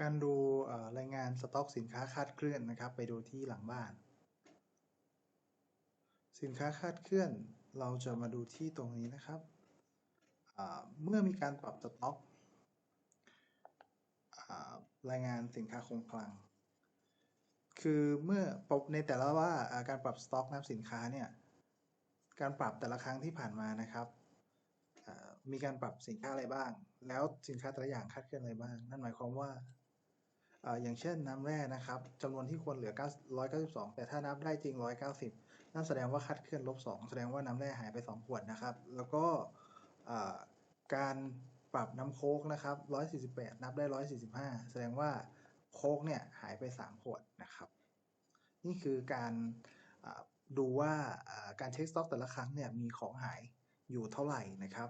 การดูรายงานสต็อกสินค้าคาดเคลื่อนนะครับ ไปดูที่หลังบ้าน สินค้าคาดเคลื่อนเราจะมาดูที่ตรงนี้นะครับ เมื่อมีการปรับสต็อกรายงานสินค้าคงคลัง คือเมื่อปรับในแต่ละว่าการปรับสต็อกนับสินค้าเนี่ยการปรับแต่ละครั้งที่ผ่านมานะครับมีการปรับสินค้าอะไรบ้าง แล้วสินค้าแต่ละอย่างคาดเคลื่อนอะไรบ้าง นั่นหมายความว่า อย่างเช่นน้ำแร่นะครับจำนวนที่ควรเหลือ9 192 แต่ถ้านับได้จริง 190 นั่นแสดงว่าคัดเคลื่อนลบ 2 แสดงว่าน้ำแร่หายไป 2 ขวดนะครับ แล้วก็การปรับน้ำโค้กนะครับ 148 นับได้ 145 แสดงว่าโค้กเนี่ยหายไป 3 ขวดนะครับ นี่คือการดูว่าการเช็คสต็อกแต่ละครั้งเนี่ยมีของหายอยู่เท่าไหร่นะครับ